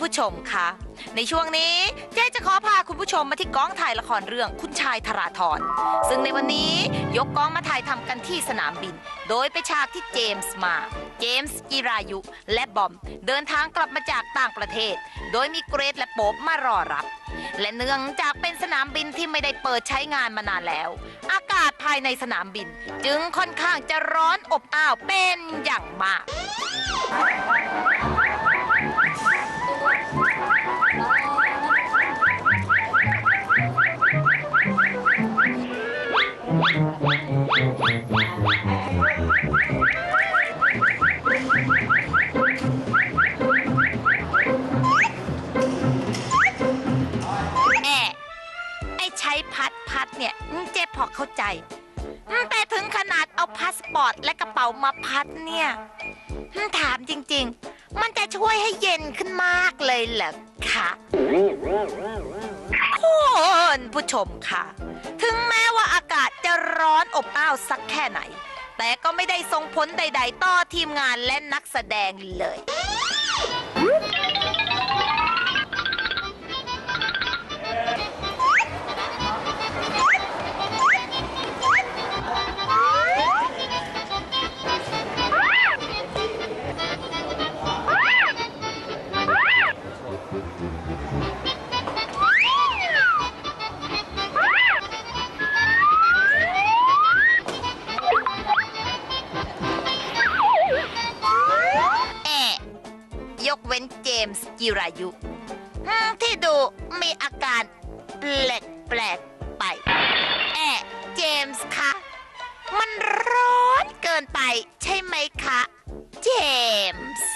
ผู้ชมคะในช่วงนี้เจ๊จะขอพาคุณผู้ชมมาที่กองถ่ายละครเรื่องคุณชายธราธรซึ่งในวันนี้ยกกองมาถ่ายทำกันที่สนามบิน โดยไปฉากที่เจมส์มา เจมส์จิรายุ และบอม เดินทางกลับมาจากต่างประเทศ โดยมีเกรทและโป๊บมารอรับ และเนื่องจากเป็นสนามบินที่ไม่ได้เปิดใช้งานมานานแล้ว อากาศภายในสนามบิน จึงค่อนข้างจะร้อนอบอ้าวเป็นอย่างมาก แอะไอ้ใช้พัดพัดเนี่ยอืมเจ๊พอเข้าใจอืมแต่ถึงขนาดเอาพาสปอร์ตและกระเป๋ามาพัดเนี่ยอืมถามจริง ๆ มันจะช่วยให้เย็นขึ้นมากเลยเหรอคะ คุณผู้ชมค่ะ ถึงแม้ ร้อนอบอ้าวสักแค่ไหน แต่ก็ไม่ได้ส่งผลใด ๆ ต่อทีมงานและนักแสดงเลย มส์จิรายุอืมที่ดูมีอาการแปลกแปลกๆไปแอะเจมส์คะ มันร้อนเกินไปใช่ไหมคะ เจมส์